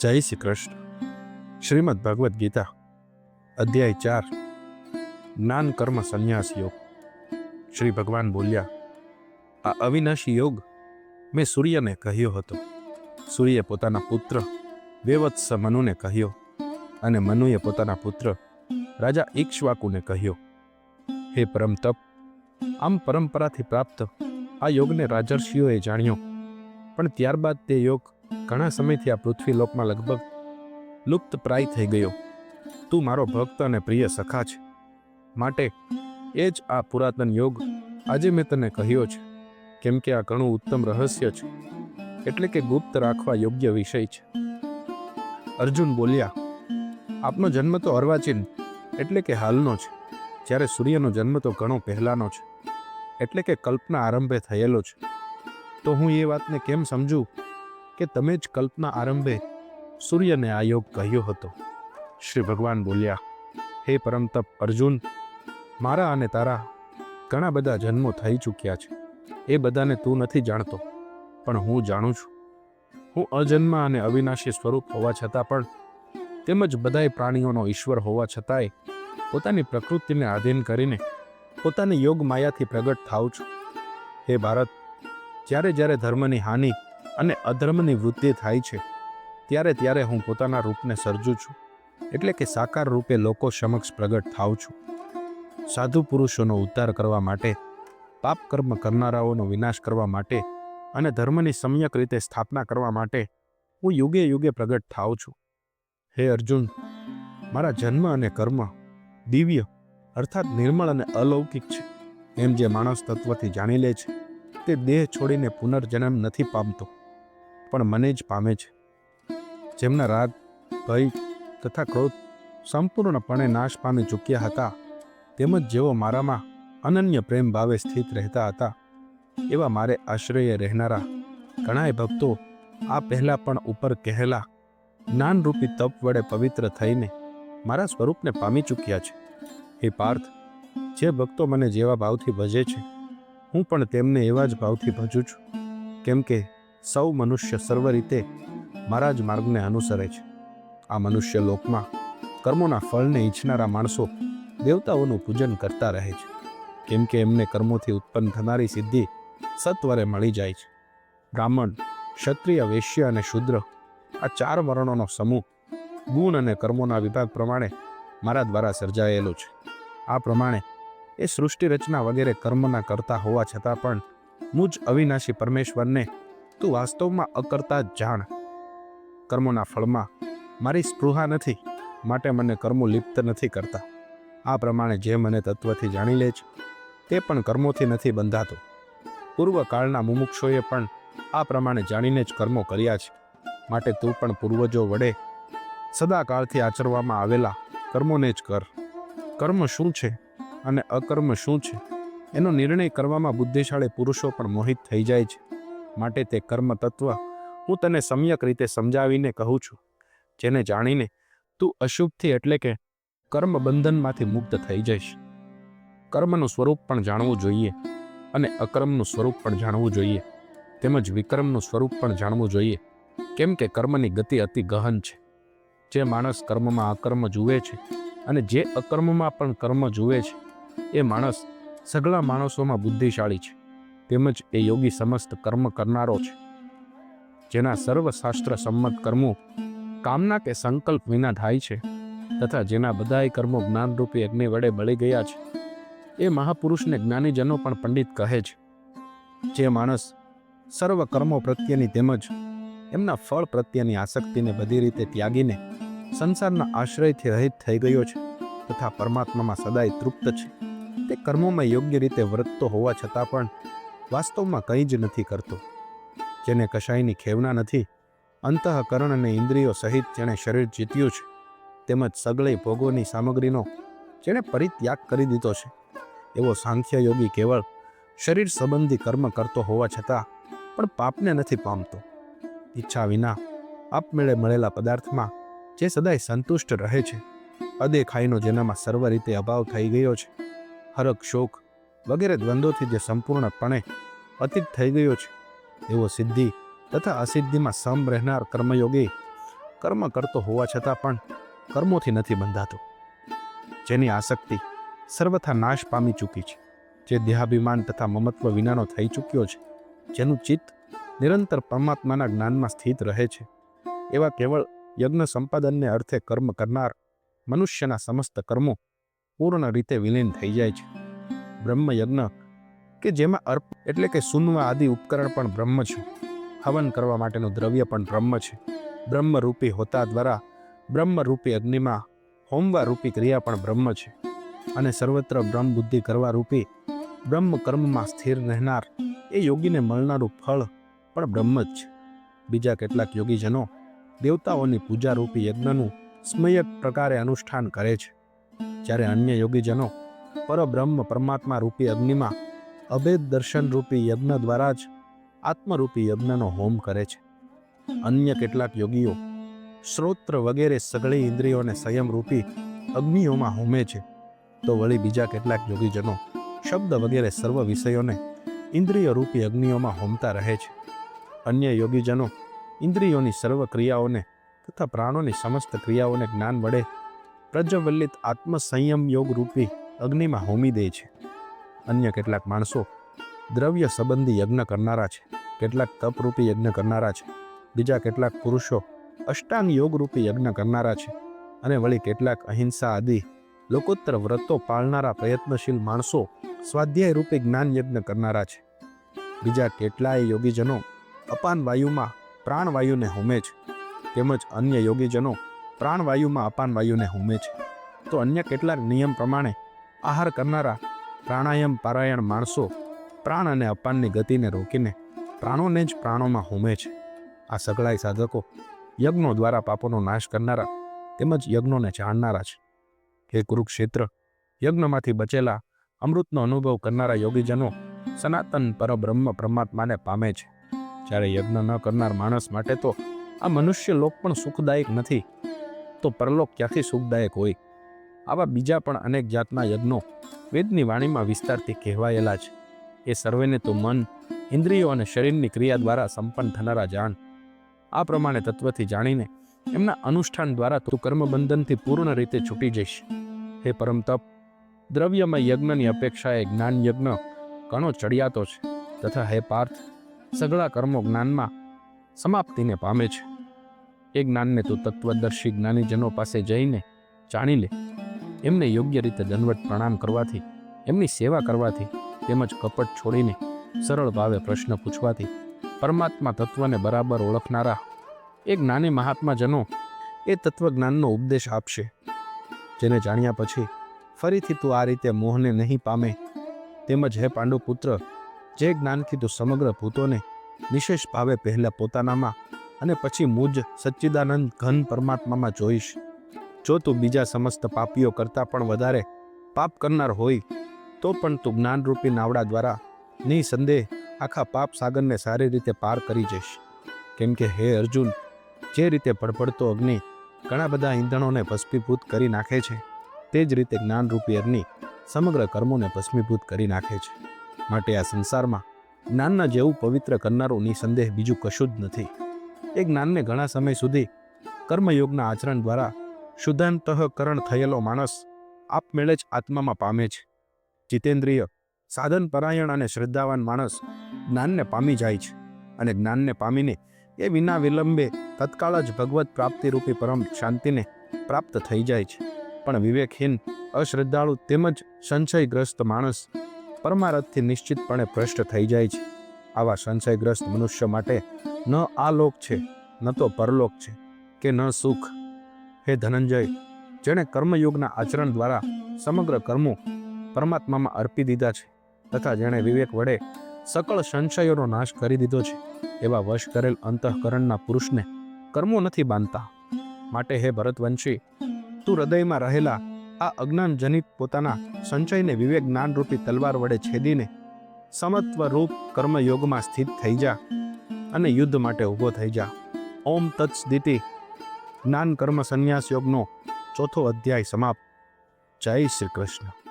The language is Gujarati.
જય શ્રી કૃષ્ણ. શ્રીમદ ભગવદ્ ગીતા, અધ્યાય ચાર, જ્ઞાન કર્મ સંન્યાસ યોગ શ્રી ભગવાન બોલ્યા, આ અવિનાશી યોગ મેં સૂર્યને કહ્યો હતો. સૂર્યે પોતાના પુત્ર વેવત્સ મનુને કહ્યો અને મનુએ પોતાના પુત્ર રાજા ઇક્ષ્વાકુને કહ્યો, હે પરમ તપ આમ પરંપરાથી પ્રાપ્ત આ યોગને રાજર્ષિઓએ જાણ્યો. પણ ત્યારબાદ તે યોગ ઘણા સમયથી આ પૃથ્વીલોકમાં લગભગ લુપ્ત પ્રાય થઈ ગયો. તું મારો ભક્ત અને પ્રિય સખા છે. માટે એ જ આ પુરાતન યોગ આજે મેં તને કહ્યો છે. કેમ કે આ ઘણું ઉત્તમ રહસ્ય છે. એટલે કે ગુપ્ત રાખવા યોગ્ય વિષય છે. અર્જુન બોલ્યા, આપનો જન્મ તો અર્વાચીન, એટલે કે હાલનો છે. જ્યારે સૂર્યનો જન્મ તો ઘણો પહેલાંનો છે. એટલે કે કલ્પના આરંભે થયેલો છે. તો હું એ વાતને કેમ સમજું? કે તમે જ કલ્પના આરંભે સૂર્યને આ યોગ કહ્યો હતો. શ્રી ભગવાન બોલ્યા હે પરમતપ અર્જુન મારા અને તારા ઘણા બધા જન્મો થઈ ચૂક્યા છે. એ બધાને તું નથી જાણતો પણ હું જાણું છું. હું અજન્મા અને અવિનાશી સ્વરૂપ હોવા છતાં પણ તેમજ બધાય પ્રાણીઓનો ઈશ્વર હોવા છતાંય પોતાની પ્રકૃતિને આધીન કરીને પોતાની યોગ માયાથી પ્રગટ થાઉં છું. હે ભારત જ્યારે જ્યારે ધર્મની હાનિ અને અધર્મની વૃદ્ધિ થાય છે. ત્યારે ત્યારે હું પોતાના રૂપને સર્જું છું. એટલે કે સાકાર રૂપે લોકો સમક્ષ પ્રગટ થાઉં છું. સાધુ પુરુષોનો ઉદ્ધાર કરવા માટે, પાપ કર્મ કરનારાઓનો વિનાશ કરવા માટે અને ધર્મની સમ્યક રીતે સ્થાપના કરવા માટે હું યુગે યુગે પ્રગટ થાઉં છું. હે અર્જુન, મારા જન્મ અને કર્મ દિવ્ય અર્થાત નિર્મળ અને અલૌકિક છે. એમ જે માણસ તત્વથી જાણી લે છે, તે દેહ છોડીને પુનર્જન્મ નથી પામતો. પણ મને જ પામે છે. જેમના રાગ, ભય તથા ક્રોધ સંપૂર્ણપણે નાશ પામી ચૂક્યા હતા તેમજ જેઓ મારામાં અનન્ય પ્રેમ ભાવે સ્થિત રહેતા હતા, એવા મારે આશ્રયે રહેનારા ઘણાય ભક્તો આ પહેલાં પણ ઉપર કહેલા જ્ઞાનરૂપી તપ વડે પવિત્ર થઈને મારા સ્વરૂપને પામી ચૂક્યા છે. હે પાર્થ, જે ભક્તો મને જેવા ભાવથી ભજે છે, હું પણ તેમને એવા જ ભાવથી ભજું છું. કેમ કે સૌ મનુષ્ય સર્વ રીતે મારા જ માર્ગને અનુસરે છે. આ મનુષ્ય લોકમાં કર્મોના ફળને ઈચ્છનારા માણસો દેવતાઓનું પૂજન કરતા રહે છે. કેમ કે એમને કર્મોથી ઉત્પન્ન થનારી સિદ્ધિ સત્વરે મળી જાય છે. બ્રાહ્મણ, ક્ષત્રિય, વૈશ્ય અને શુદ્ર આ ચાર વર્ણોનો સમૂહ ગુણ અને કર્મોના વિભાગ પ્રમાણે મારા દ્વારા સર્જાયેલો છે. આ પ્રમાણે એ સૃષ્ટિ રચના વગેરે કર્મના કરતા હોવા છતાં પણ મુજ અવિનાશી પરમેશ્વરને તું વાસ્તવમાં અકર્તા જાણ. કર્મોના ફળમાં મારી સ્પૃહા નથી, માટે મને કર્મો લિપ્ત નથી કરતા. આ પ્રમાણે જે મને તત્વથી જાણી લે છે, તે પણ કર્મોથી નથી બંધાતો. પૂર્વકાળના મુમુક્ષોએ પણ આ પ્રમાણે જાણીને જ કર્મો કર્યા છે, માટે તું પણ પૂર્વજો વડે સદાકાળથી આચરવામાં આવેલા કર્મોને જ કર. કર્મ શું છે અને અકર્મ શું છે? એનો નિર્ણય કરવામાં બુદ્ધિશાળી પુરુષો પણ મોહિત થઈ જાય છે. માટે તે કર્મ તત્વ હું તને સમ્યક રીતે સમજાવીને કહું છું, જેને જાણીને તું અશુભથી એટલે કે કર્મ બંધનમાંથી મુક્ત થઈ જઈશ. કર્મનું સ્વરૂપ પણ જાણવું જોઈએ અને અકર્મનું સ્વરૂપ પણ જાણવું જોઈએ. તેમજ વિક્રમનું સ્વરૂપ પણ જાણવું જોઈએ, કેમ કે કર્મની ગતિ અતિ ગહન છે. જે માણસ કર્મમાં અકર્મ જુએ છે અને જે અકર્મમાં પણ કર્મ જુએ છે, એ માણસ સગળા માણસોમાં બુદ્ધિશાળી છે. તેમજ એ યોગી સમસ્ત કર્મ કરનારો છે. જેના સર્વ શાસ્ત્ર સંમત કર્મો કામના કે સંકલ્પ વિના થાય છે તથા જેના બધાય કર્મો જ્ઞાનરૂપી અગ્નિ વડે બળી ગયા છે. એ મહાપુરુષને જ્ઞાનીજનો પણ પંડિત કહે છે. જે માણસ સર્વ કર્મો પ્રત્યેની તેમજ એમના ફળ પ્રત્યેની આસક્તિને બધી રીતે ત્યાગીને સંસારના આશ્રયથી રહિત થઈ ગયો છે તથા પરમાત્મામાં સદાય તૃપ્ત છે. તે કર્મોમાં યોગ્ય રીતે વર્તતો હોવા છતાં પણ વાસ્તવમાં કંઈ જ નથી કરતો. જેને કશાયની ખેવના નથી, અંતઃકરણ અને ઇન્દ્રિયો સહિત જેણે શરીર જીત્યું છે, તેમજ સગળે ભોગોની સામગ્રીનો જેણે પરિત્યાગ કરી દીધો છે. એવો સાંખ્ય યોગી કેવળ શરીર સંબંધી કર્મ કરતો હોવા છતાં પણ પાપને નથી પામતો. ઈચ્છા વિના આપમેળે મળેલા પદાર્થમાં જે સદાય સંતુષ્ટ રહે છે, અદેખાઈનો જેનામાં સર્વ રીતે અભાવ થઈ ગયો છે. હરક શોક વગેરે દ્વંદ્વોથી જે સંપૂર્ણપણે અતીત થઈ ગયો છે, એવો સિદ્ધિ તથા અસિદ્ધિમાં સમ રહેનાર કર્મયોગી કર્મ કરતો હોવા છતાં પણ કર્મોથી નથી બંધાતો, જેની આસક્તિ સર્વથા નાશ પામી ચૂકી છે. જે દેહાભિમાન તથા મમત્વ વિનાનો થઈ ચૂક્યો છે, જેનું ચિત્ત નિરંતર પરમાત્માના જ્ઞાનમાં સ્થિત રહે છે, એવા કેવળ યજ્ઞ સંપાદનને અર્થે કર્મ કરનાર મનુષ્યના સમસ્ત કર્મો પૂર્ણ રીતે વિલીન થઈ જાય છે. બ્રહ્મ યજ્ઞ, કે જેમાં અર્પ એટલે કે સુનવા આદિ ઉપકરણ પણ બ્રહ્મ છે. હવન કરવા માટેનું દ્રવ્ય પણ બ્રહ્મ છે. બ્રહ્મરૂપી હોતા દ્વારા બ્રહ્મરૂપી અગ્નિમાં હોમવા રૂપી ક્રિયા પણ બ્રહ્મ છે. અને સર્વત્ર બ્રહ્મ બુદ્ધિ કરવા રૂપી બ્રહ્મ કર્મમાં સ્થિર રહેનાર એ યોગીને મળનારું ફળ પણ બ્રહ્મ જ છે. બીજા કેટલાક યોગીજનો દેવતાઓની પૂજારૂપી યજ્ઞનું સ્મયક પ્રકારે અનુષ્ઠાન કરે છે. જ્યારે અન્ય યોગીજનો પરબ્રહ્મ પરમાત્મા રૂપી અગ્નિમાં અભેદ દર્શન રૂપી યજ્ઞ દ્વારા જ આત્મરૂપી યજ્ઞનો હોમ કરે છે. અન્ય કેટલાક યોગીઓ શ્રોત્ર વગેરે સગળી ઇન્દ્રિયોને સંયમ રૂપી અગ્નિઓમાં હોમે છે. તો વળી બીજા કેટલાક યોગીજનો શબ્દ વગેરે સર્વ વિષયોને ઇન્દ્રિય રૂપી અગ્નિઓમાં હોમતા રહે છે. અન્ય યોગીજનો ઇન્દ્રિયોની સર્વ ક્રિયાઓને તથા પ્રાણોની સમસ્ત ક્રિયાઓને જ્ઞાન વડે પ્રજ્વલિત આત્મસંયમ યોગ રૂપી અગ્નિમાં હોમી દે છે. અન્ય કેટલાક માણસો દ્રવ્ય સંબંધી યજ્ઞ કરનારા છે. કેટલાક તપરૂપી યજ્ઞ કરનારા છે. બીજા કેટલાક પુરુષો અષ્ટાંગ યોગરૂપી યજ્ઞ કરનારા છે. અને વળી કેટલાક અહિંસા આદિ લોકોત્તર વ્રતો પાળનારા પ્રયત્નશીલ માણસો સ્વાધ્યાય રૂપી જ્ઞાન યજ્ઞ કરનારા છે. બીજા કેટલાય યોગીજનો અપાન વાયુમાં પ્રાણવાયુને હોમે છે. તેમજ અન્ય યોગીજનો પ્રાણવાયુમાં અપાન વાયુને હોમે છે. તો અન્ય કેટલાક નિયમ પ્રમાણે આહાર કરનારા પ્રાણાયામ પારાયણ માણસો પ્રાણ અને અપાનની ગતિને રોકીને પ્રાણોને જ પ્રાણોમાં હોમે છે. આ સગળાઈ સાધકો યજ્ઞો દ્વારા પાપોનો નાશ કરનારા તેમજ યજ્ઞોને જાણનારા છે. હે કુરુક્ષેત્ર, યજ્ઞમાંથી બચેલા અમૃતનો અનુભવ કરનારા યોગીજનો સનાતન પરબ્રહ્મ પરમાત્માને પામે છે. જ્યારે યજ્ઞ ન કરનાર માણસ માટે તો આ મનુષ્ય લોક પણ સુખદાયક નથી. તો પરલોક ક્યાંથી સુખદાયક હોય? આવા બીજા પણ અનેક જાતના યજ્ઞો વેદની વાણીમાં વિસ્તારથી કહેવાયેલા છે. એ સર્વેને તો મન, ઇન્દ્રિયો અને શરીરની ક્રિયા દ્વારા સંપન્ન થનારા જાણ આ પ્રમાણે તત્વથી જાણીને એમના અનુષ્ઠાન દ્વારા તું કર્મબંધનથી પૂર્ણ રીતે છૂટી જઈશ. હે પરમ તપ, દ્રવ્યમય યજ્ઞની અપેક્ષાએ જ્ઞાન યજ્ઞ ઘણો ચડિયાતો છે તથા હે પાર્થ સગળા કર્મો જ્ઞાનમાં સમાપ્તિને પામે છે. એ જ્ઞાનને તું તત્વદર્શી જ્ઞાનીજનો પાસે જઈને જાણી લે. એમને યોગ્ય રીતે દંડવટ પ્રણામ કરવાથી, એમની સેવા કરવાથી તેમજ કપટ છોડીને સરળ ભાવે પ્રશ્ન પૂછવાથી પરમાત્મા તત્વને બરાબર ઓળખનારા એ જ્ઞાની મહાત્માજનો એ તત્વજ્ઞાનનો ઉપદેશ આપશે. જેને જાણ્યા પછી ફરીથી તું આ રીતે મોહને નહીં પામે. તેમજ હે પાંડુપુત્ર, જે જ્ઞાનથી તું સમગ્ર ભૂતોને નિશેષ ભાવે પહેલાં પોતાનામાં અને પછી મુજ સચ્ચિદાનંદ ઘન પરમાત્મામાં જોઈશ. જો તું બીજા સમસ્ત પાપીઓ કરતાં પણ વધારે પાપ કરનાર હોય, તો પણ તું જ્ઞાનરૂપી નાવડા દ્વારા નિસંદેહ આખા પાપ સાગરને સારી રીતે પાર કરી જઈશ. કેમ કે હે અર્જુન, જે રીતે ભડભડતો અગ્નિ ઘણા બધા ઈંધણોને ભસ્મીભૂત કરી નાખે છે, તે જ રીતે જ્ઞાનરૂપી અગ્નિ સમગ્ર કર્મોને ભસ્મીભૂત કરી નાખે છે. માટે આ સંસારમાં જ્ઞાનના જેવું પવિત્ર કરનારું નિસંદેહ બીજું કશું જ નથી. એ જ્ઞાનને ઘણા સમય સુધી કર્મયોગના આચરણ દ્વારા શુદ્ધાંતઃકરણ થયેલો માણસ આપમેળે જ આત્મામાં પામે છે. જીતેન્દ્રિય, સાધન પરાયણ અને શ્રદ્ધાવાન માણસ જ્ઞાનને પામી જાય છે અને જ્ઞાનને પામીને એ વિના વિલંબે તત્કાળ જ ભગવત પ્રાપ્તિરૂપી પરમ શાંતિને પ્રાપ્ત થઈ જાય છે. પણ વિવેકહીન, અશ્રદ્ધાળુ તેમજ સંશયગ્રસ્ત માણસ પરમારથથી નિશ્ચિતપણે ભ્રષ્ટ થઈ જાય છે. આવા સંશયગ્રસ્ત મનુષ્ય માટે ન આ લોક છે, ન તો પરલોક છે કે ન સુખ. હે ધનંજય, જેણે કર્મયોગના આચરણ દ્વારા સમગ્ર કર્મો પરમાત્મામાં અર્પી દીધા છે તથા જેણે વિવેક વડે સકળ સંશયોનો નાશ કરી દીધો છે, એવા વશ કરેલ અંતઃકરણના પુરુષને કર્મો નથી બાંધતા. માટે હે ભરતવંશી, તું હૃદયમાં રહેલા આ અજ્ઞાન જનિત પોતાના સંચયને વિવેક જ્ઞાનરૂપી તલવાર વડે છેદીને સમત્વ રૂપ કર્મયોગમાં સ્થિત થઈ જા અને યુદ્ધ માટે ઊભો થઈ જા. ઓમ તત્સદિતિ જ્ઞાન કર્મ સંન્યાસ યોગનો ચોથો અધ્યાય સમાપ્ત. જય શ્રી કૃષ્ણ.